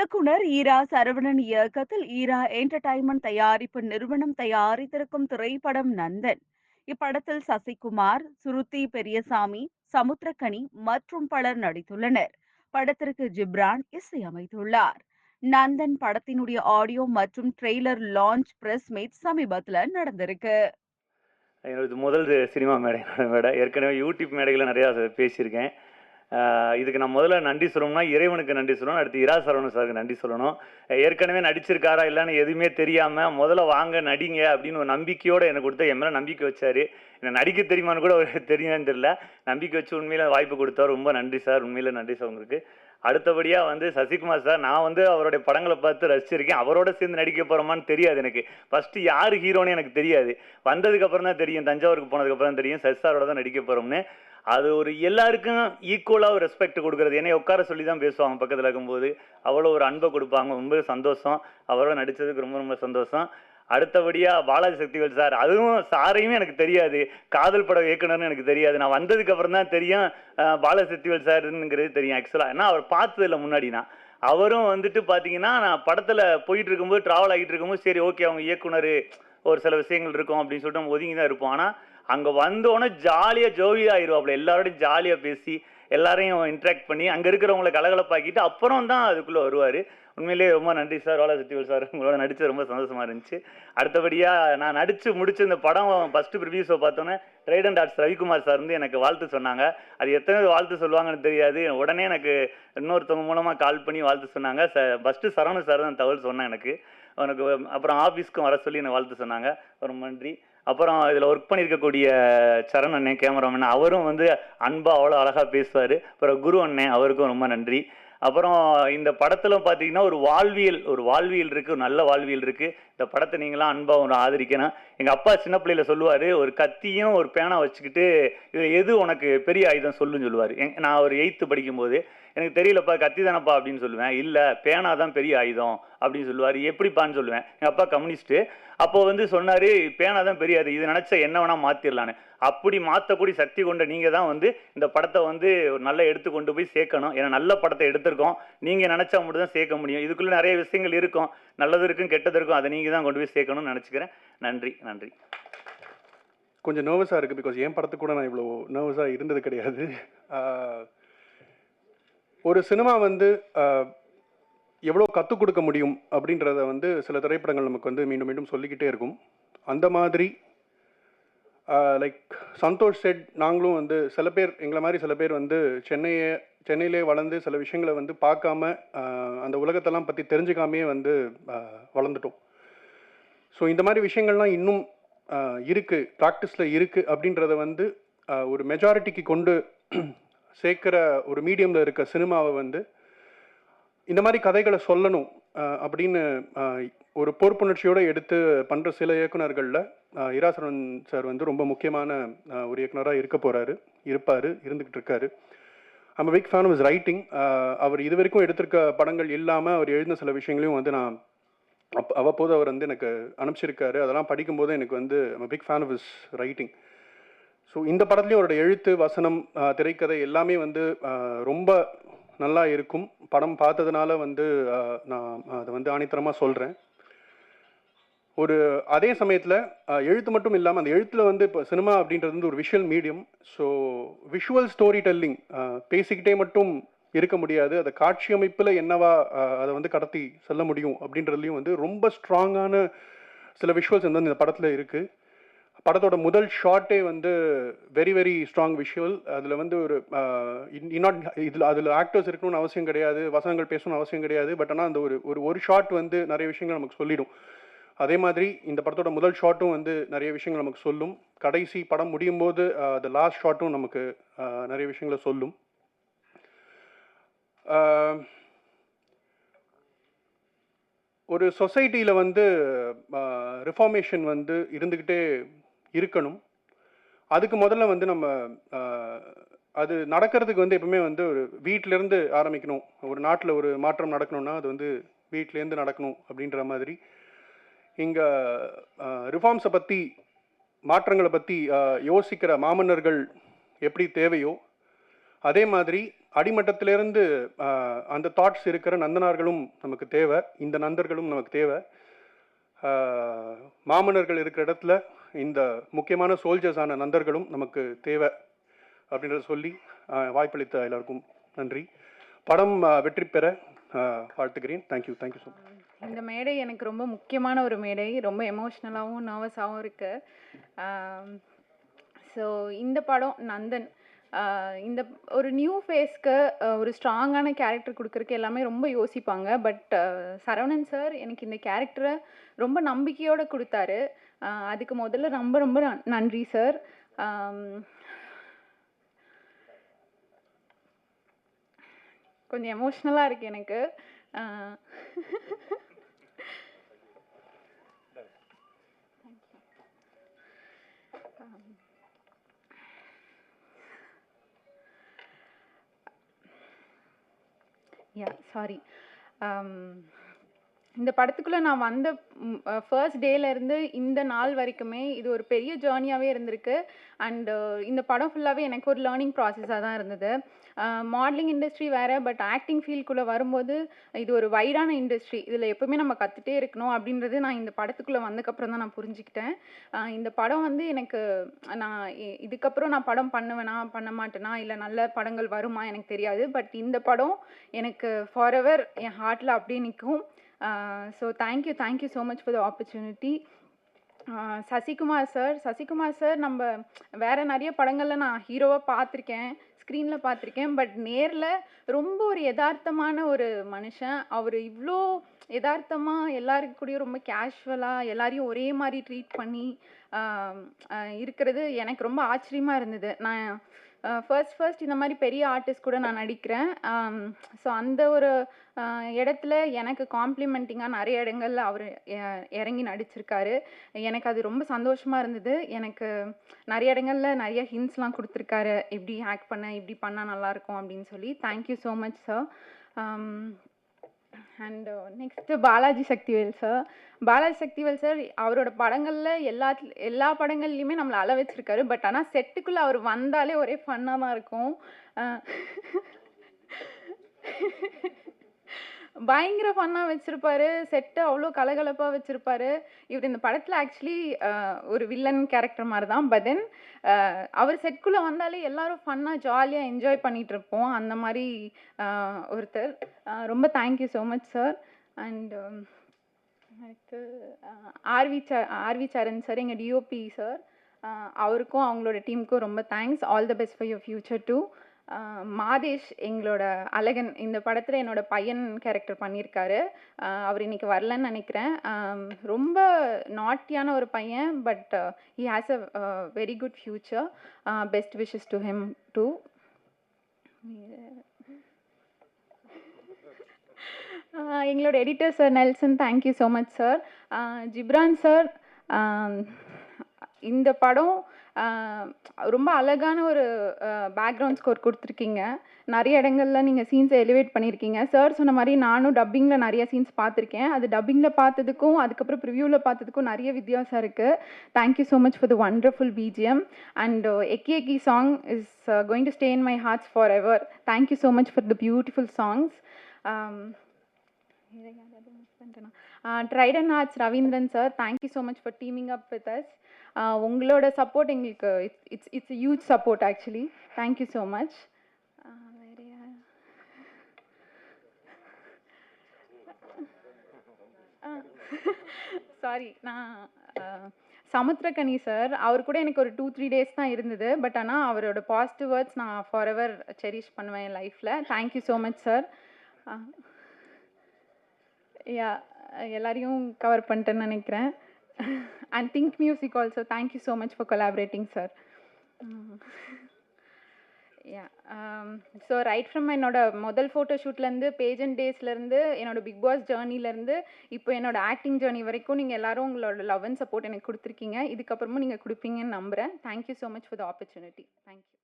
இயக்குனர் ஈரா சரவணன் இயக்கத்தில் ஈரா என்டர்டைன்மெண்ட் தயாரிப்பு நிறுவனம் தயாரித்திருக்கும் திரைப்படம் நந்தன். இப்படத்தில் சசிகுமார் சுருத்தி பெரியசாமி சமுத்திரக்கனி மற்றும் பலர் நடித்துள்ளனர். படத்திற்கு ஜிப்ரான் இசையமைத்துள்ளார். நந்தன் படத்தினுடைய ஆடியோ மற்றும் ட்ரெய்லர் லான்ச் பிரஸ் மீட் சமீபத்துல நடந்திருக்கு. என்னோட முதல் சினிமா மேடை மேடை ஏற்கனவே யூடியூப் மேடைகளில் நிறையா பேசியிருக்கேன். இதுக்கு நான் முதல்ல நன்றி சொல்லணும்னா இறைவனுக்கு நன்றி சொல்லணும் அடுத்து இரா சரவணன் சாருக்கு நன்றி சொல்லணும். ஏற்கனவே நடிச்சிருக்காரா இல்லைன்னு எதுவுமே தெரியாமல் முதல்ல வாங்க நடிங்க அப்படின்னு ஒரு நம்பிக்கையோடு எனக்கு கொடுத்த என் மேலே நம்பிக்கை வச்சார். என்ன நடிக்க தெரியுமான்னு கூட அவருக்கு தெரியுமான்னு தெரியல. நம்பிக்கை வச்சு உண்மையில் வாய்ப்பு கொடுத்தார் ரொம்ப நன்றி சார். உண்மையில் நன்றி சார் உங்களுக்கு. அடுத்தபடியாக வந்து சசிகுமார் சார் நான் வந்து அவருடைய படங்களை பார்த்து ரசிச்சிருக்கேன். அவரோட சேர்ந்து நடிக்க போகிறோமான்னு தெரியாது எனக்கு. ஃபஸ்ட்டு யார் ஹீரோன்னு எனக்கு தெரியாது. வந்ததுக்கப்புறம் தான் தெரியும். தஞ்சாவூருக்கு போனதுக்கப்புறம் தான் தெரியும். சசி சாரோட தான் நடிக்க போகிறோம்னு அது ஒரு எல்லாருக்கும் ஈக்குவலாக ஒரு ரெஸ்பெக்ட் கொடுக்குறது. என்னை உட்கார சொல்லி தான் பேசுவாங்க பக்கத்தில் இருக்கும்போது. அவ்வளோ ஒரு அன்பை கொடுப்பாங்க. ரொம்ப சந்தோஷம். அவரோட நடித்ததுக்கு ரொம்ப ரொம்ப சந்தோஷம். அடுத்தபடியாக பாலாஜி சக்திவேல் சார் அதுவும் சாரையுமே எனக்கு தெரியாது. காதல் பட இயக்குனர்னு எனக்கு தெரியாது. நான் வந்ததுக்கு அப்புறம் தான் தெரியும் பாலாஜி சக்திவேல் சாருங்கிறது தெரியும் ஆக்சுவலாக ஏன்னா அவர் பார்த்ததில்ல முன்னாடி நான். அவரும் வந்துட்டு பார்த்தீங்கன்னா நான் படத்தில் போயிட்டு இருக்கும்போது ட்ராவல் ஆகிட்டு இருக்கும்போது சரி ஓகே அவங்க இயக்குனர் ஒரு சில விஷயங்கள் இருக்கும் அப்படின்னு சொல்லிட்டு நம்ம ஒதுங்கி தான் இருப்போம். ஆனால் அங்கே வந்தோடனே ஜாலியாக ஜோவியாக ஆயிடுவாப்புல எல்லாரோடையும் ஜாலியாக பேசி எல்லாரையும் இன்ட்ராக்ட் பண்ணி அங்கே இருக்கிறவங்களை கலகலப்பாக்கிட்டு அப்புறம் தான் அதுக்குள்ளே வருவார். உண்மையிலேயே ரொம்ப நன்றி சார் ஓலா சத்தியவல் சார். உங்களோட நடிச்சது ரொம்ப சந்தோஷமாக இருந்துச்சு. அடுத்தபடியாக நான் நடித்து முடிச்ச இந்த படம் ஃபஸ்ட்டு ப்ரிவியூஸை பார்த்தோன்னே ட்ரைடன் டாட்ஸ் ரவிக்குமார் சார் வந்து எனக்கு வாழ்த்து சொன்னாங்க. அது எத்தனை வாழ்த்து சொல்லுவாங்கன்னு தெரியாது. உடனே எனக்கு இன்னொருத்தவங்க மூலமாக கால் பண்ணி வாழ்த்து சொன்னாங்க. ச ஃபஸ்ட்டு சரவண சார் தான் தகவல் சொன்னேன் எனக்கு. உனக்கு அப்புறம் ஆஃபீஸ்க்கும் வர சொல்லி என்னை வாழ்த்து சொன்னாங்க. ரொம்ப நன்றி. அப்புறம் இதில் ஒர்க் பண்ணியிருக்கக்கூடிய சரண் அண்ணன் கேமராமேன் அவரும் வந்து அன்பாக அவ்வளோ அழகாக பேசுவார். அப்புறம் குரு அண்ணன் அவருக்கும் ரொம்ப நன்றி. அப்புறம் இந்த படத்தில் பார்த்தீங்கன்னா ஒரு வாழ்வியல் ஒரு வாழ்வியல் இருக்குது ஒரு நல்ல வாழ்வியல் இருக்குது இந்த படத்தை நீங்களாம் அன்பாக ஒன்று ஆதரிக்கணும். எங்கள் அப்பா சின்ன பிள்ளையில சொல்லுவார் ஒரு கத்தியும் ஒரு பேனா வச்சுக்கிட்டு இதில் எது உனக்கு பெரிய ஆயுதம் சொல்லுன்னு சொல்லுவார். நான் ஒரு எயித்து படிக்கும்போது எனக்கு தெரியலப்பா கத்தி தானப்பா அப்படின்னு சொல்லுவேன். இல்லை பேனா தான் பெரிய ஆயுதம் அப்படின்னு சொல்லுவார். எப்படிப்பான்னு சொல்லுவேன். எங்கள் அப்பா கம்யூனிஸ்ட்டு. அப்போ வந்து சொன்னார் பேனா தான் பெரிய ஆயுதம். இது நினச்சா என்ன வேணால் மாற்றிடலான்னு அப்படி மாற்றக்கூடிய சக்தி கொண்ட நீங்கள் தான் வந்து இந்த படத்தை வந்து ஒரு நல்லா எடுத்து கொண்டு போய் சேர்க்கணும். ஏன்னா நல்ல படத்தை எடுத்திருக்கோம். நீங்கள் நினச்சா மட்டும் தான் சேர்க்க முடியும். இதுக்குள்ளே நிறைய விஷயங்கள் இருக்கும். நல்லது இருக்கும் கெட்டது இருக்கும். அதை நீங்கள் தான் கொண்டு போய் சேர்க்கணும்னு நினச்சிக்கிறேன். நன்றி நன்றி. கொஞ்சம் நர்வஸாக இருக்குது பிகாஸ் என் படத்துக்கு கூட நான் இவ்வளோ நர்வஸாக இருந்தது கிடையாது. ஒரு சினிமா வந்து எவ்வளோ கற்றுக் கொடுக்க முடியும் அப்படின்றத வந்து சில திரைப்படங்கள் நமக்கு வந்து மீண்டும் மீண்டும் சொல்லிக்கிட்டே இருக்கும். அந்த மாதிரி லைக் சந்தோஷ் செட் நாங்களும் வந்து சில பேர் எங்களை மாதிரி சில பேர் வந்து சென்னையை சென்னையிலே வளர்ந்து சில விஷயங்களை வந்து பார்க்காம அந்த உலகத்தெல்லாம் பற்றி தெரிஞ்சுக்காமே வந்து வளர்ந்துட்டோம். ஸோ இந்த மாதிரி விஷயங்கள்லாம் இன்னும் இருக்குது ப்ராக்டிஸில் இருக்குது அப்படின்றத வந்து ஒரு மெஜாரிட்டிக்கு கொண்டு சேர்க்குற ஒரு மீடியமில் இருக்க சினிமாவை வந்து இந்த மாதிரி கதைகளை சொல்லணும் அப்படின்னு ஒரு பொறுப்புணர்ச்சியோடு எடுத்து பண்ணுற சில இயக்குனர்களில் இராசரன் சார் வந்து ரொம்ப முக்கியமான ஒரு இயக்குனராக இருக்க போகிறாரு இருப்பார் இருந்துக்கிட்டு இருக்காரு I'm big fan is writing அவர் இது வரைக்கும் எடுத்திருக்க படங்கள் இல்லாமல் அவர் எழுதின சில விஷயங்களையும் வந்து நான் அப் அவ்வப்போது அவர் வந்து எனக்கு அனுப்பிச்சிருக்காரு அதெல்லாம் படிக்கும்போது எனக்கு வந்து big fan of is writing so இந்த படத்துலேயும் அவரோட எழுத்து வசனம் திரைக்கதை எல்லாமே வந்து ரொம்ப நல்லா இருக்கும். படம் பார்த்ததுனால வந்து நான் அதை வந்து ஆணித்தரமாக சொல்கிறேன் ஒரு அதே சமயத்தில் எழுத்து மட்டும் இல்லாமல் அந்த எழுத்தில் வந்து இப்போ சினிமா அப்படின்றது வந்து ஒரு visual medium so visual story telling பேசிக்கிட்டே மட்டும் இருக்க முடியாது. அதை காட்சி அமைப்பில் என்னவா அதை வந்து கடத்தி செல்ல முடியும் அப்படின்றதுலையும் வந்து ரொம்ப ஸ்ட்ராங்கான சில விஷுவல்ஸ் வந்து இந்த படத்தில் இருக்குது படத்தோட முதல் ஷாட்டே வந்து வெரி வெரி ஸ்ட்ராங் விஷுவல் அதில் வந்து ஒரு இன்னாட் இதில் அதில் ஆக்டர்ஸ் இருக்கணும்னு அவசியம் கிடையாது வசனங்கள் பேசணும்னு அவசியம் கிடையாது பட் ஆனால் அந்த ஒரு ஒரு ஒரு ஷாட் வந்து நிறைய விஷயங்கள் நமக்கு சொல்லிடும். அதே மாதிரி இந்த படத்தோட முதல் ஷாட்டும் வந்து நிறைய விஷயங்கள் நமக்கு சொல்லும். கடைசி படம் முடியும் போது அந்த லாஸ்ட் ஷாட்டும் நமக்கு நிறைய விஷயங்களை சொல்லும். ஒரு சொசைட்டியில் வந்து ரிஃபார்மேஷன் வந்து இருந்துக்கிட்டே இருக்கணும். அதுக்கு முதல்ல வந்து நம்ம அது நடக்கிறதுக்கு வந்து எப்பவுமே வந்து ஒரு வீட்டிலேருந்து ஆரம்பிக்கணும். ஒரு நாட்டில் ஒரு மாற்றம் நடக்கணும்னா அது வந்து வீட்டிலேருந்து நடக்கணும் அப்படின்ற மாதிரி. இங்கே ரிஃபார்ம்ஸை பற்றி மாற்றங்களை பற்றி யோசிக்கிற மாமன்னர்கள் எப்படி தேவையோ அதே மாதிரி அடிமட்டத்திலேருந்து அந்த தாட்ஸ் இருக்கிற நந்தனார்களும் நமக்கு தேவை. இந்த நந்தர்களும் நமக்கு தேவை. மாமன்னர்கள் இருக்கிற இடத்துல இந்த முக்கியமான சோல்ஜர்ஸான நண்பர்களும் நமக்கு தேவை அப்படின்றத சொல்லி வாய்ப்பளித்த எல்லாருக்கும் நன்றி. படம் வெற்றி பெற வாழ்த்துக்கிறேன் thank you thank you so much இந்த மேடை எனக்கு ரொம்ப முக்கியமான ஒரு மேடை. ரொம்ப எமோஷ்னலாகவும் நர்வஸாகவும் இருக்கு. ஸோ இந்த படம் நந்தன் இந்த ஒரு நியூ ஃபேஸ்க்கு ஒரு ஸ்ட்ராங்கான கேரக்டர் கொடுக்குறக்கு எல்லாமே ரொம்ப யோசிப்பாங்க. பட் சரவணன் சார் எனக்கு இந்த கேரக்டரை ரொம்ப நம்பிக்கையோடு கொடுத்தாரு. அதுக்கு முதல்ல ரொம்ப ரொம்ப நன்றி சார். கொஞ்சம் எமோஷ்னலாக இருக்கு எனக்கு. யா சாரி இந்த படத்துக்குள்ளே நான் வந்த ஃபர்ஸ்ட் டேலேருந்து இந்த நாள் வரைக்குமே இது ஒரு பெரிய ஜேர்னியாகவே இருந்திருக்கு. அண்டு இந்த படம் ஃபுல்லாகவே எனக்கு ஒரு லேர்னிங் ப்ராசஸாக தான் இருந்தது. மாடலிங் இண்டஸ்ட்ரி வேறு பட் ஆக்டிங் ஃபீல்டுக்குள்ளே வரும்போது இது ஒரு வைடான இண்டஸ்ட்ரி இதில் எப்போவுமே நம்ம கற்றுட்டே இருக்கணும் அப்படின்றது நான் இந்த படத்துக்குள்ளே வந்ததுக்கப்புறம் தான் நான் புரிஞ்சுக்கிட்டேன். இந்த படம் வந்து எனக்கு நான் இதுக்கப்புறம் நான் படம் பண்ணுவேனா பண்ண மாட்டேனா இல்லை நல்ல படங்கள் வருமா எனக்கு தெரியாது. பட் இந்த படம் எனக்கு ஃபாரெவர் என் ஹார்ட்டில் அப்படியே நிற்கும். So thank you thank you so much for the opportunity Sasikumar sir Sasikumar sir நம்ம வேறு நிறைய படங்களில் நான் ஹீரோவாக பார்த்துருக்கேன் ஸ்க்ரீனில் பார்த்துருக்கேன் பட் நேரில் ரொம்ப ஒரு யதார்த்தமான ஒரு மனுஷன். அவர் இவ்வளோ யதார்த்தமாக எல்லாருக்கூடயும் ரொம்ப கேஷுவலாக எல்லாரையும் ஒரே மாதிரி ட்ரீட் பண்ணி இருக்கிறது எனக்கு ரொம்ப ஆச்சரியமாக இருந்தது. நான் ஃபர்ஸ்ட் ஃபர்ஸ்ட் இந்த மாதிரி பெரிய ஆர்டிஸ்ட் கூட நான் நடிக்கிறேன். ஸோ அந்த ஒரு இடத்துல எனக்கு காம்ப்ளிமெண்டிங்காக நிறைய இடங்கள்ல அவர் இறங்கி நடிச்சிருக்காரு. எனக்கு அது ரொம்ப சந்தோஷமாக இருந்தது. எனக்கு நிறைய இடங்கள்ல நிறைய ஹிண்ட்ஸ்லாம் கொடுத்துருக்காரு. இப்படி ஆக்ட் பண்ண இப்படி பண்ணால் நல்லாயிருக்கும் அப்படின்னு சொல்லி. Thank you so much sir and next Balaji Sakthivel sir Balaji Sakthivel sir அவரோட படங்களில் எல்லா எல்லா படங்கள்லையுமே நம்மளை அள வச்சிருக்காரு. பட் ஆனால் செட்டுக்குள்ளே அவர் வந்தாலே ஒரே ஃபன்னாக தான் இருக்கும். பயங்கர ஃபன்னாக வச்சுருப்பாரு. செட்டு அவ்வளோ கலகலப்பாக வச்சுருப்பாரு. இவர் இந்த படத்தில் ஆக்சுவலி ஒரு வில்லன் கேரக்டர் மாதிரி தான் பட் தென் அவர் செட்குள்ளே வந்தாலே எல்லாரும் ஃபன்னாக ஜாலியாக என்ஜாய் பண்ணிகிட்டு இருப்போம் அந்த மாதிரி ஒருத்தர். ரொம்ப thank you so much sir and அடுத்து ஆர்வி ச ஆர்வி சரண் சார் எங்கள் டிஓபி சார் அவருக்கும் அவங்களோட டீமுக்கும் ரொம்ப thanks all the best for your future to Madhesh எங்களோட அழகன் இந்த படத்தில் என்னோட பையன் கேரக்டர் பண்ணியிருக்காரு. அவர் இன்னைக்கு வரலன்னு நினைக்கிறேன். ரொம்ப நாட்டியான ஒரு பையன் but he has a very good future best wishes to him to எங்களோட editor sir Nelson thank you so much sir Ghibran sir இந்த படம் ரொம்ப அழகான ஒரு பேக்ரவுண்ட் ஸ்கோர் கொடுத்துருக்கீங்க. நிறைய இடங்கள்ல நீங்கள் சீன்ஸை எலிவேட் பண்ணியிருக்கீங்க. சார் சொன்ன மாதிரி நானும் டப்பிங்கில் நிறைய சீன்ஸ் பார்த்துருக்கேன். அது டப்பிங்கில் பார்த்ததுக்கும் அதுக்கப்புறம் ப்ரிவ்யூவில் பார்த்ததுக்கும் நிறைய வித்தியாசம் இருக்குது thank you so much for the wonderful BGM and எக்கி எக்கி song is going to stay in my hearts for ever thank you so much for the beautiful songs Trident Arts Ravindran sir thank you so much for teaming up with us உங்களோட support எங்களுக்கு it's it's it's huge support actually thank you so much sorry நான் Samuthirakani sir அவர் கூட எனக்கு ஒரு two three days தான் இருந்தது. But ஆனால் அவரோட பாசிட்டிவ் வேர்ட்ஸ் நான் ஃபார் எவர் செரிஷ் பண்ணுவேன் என் லைஃப்பில் thank you so much sir yeah எல்லாரையும் கவர் பண்ணிட்டேன்னு நினைக்கிறேன். And Think Music also thank you so much for collaborating sir yeah so right from என்னோட முதல் ஃபோட்டோ ஷூட்லேருந்து பேஜன் டேஸ்லேருந்து என்னோட பிக் பாஸ் ஜேர்னிலேருந்து இப்போ என்னோட ஆக்டிங் ஜேர்னி வரைக்கும் நீங்கள் எல்லாரும் உங்களோட லவ் அண்ட் சப்போர்ட் எனக்கு கொடுத்துருக்கீங்க. இதுக்கப்புறமும் நீங்கள் கொடுப்பீங்கன்னு நம்புகிறேன் thank you so much for the opportunity thank you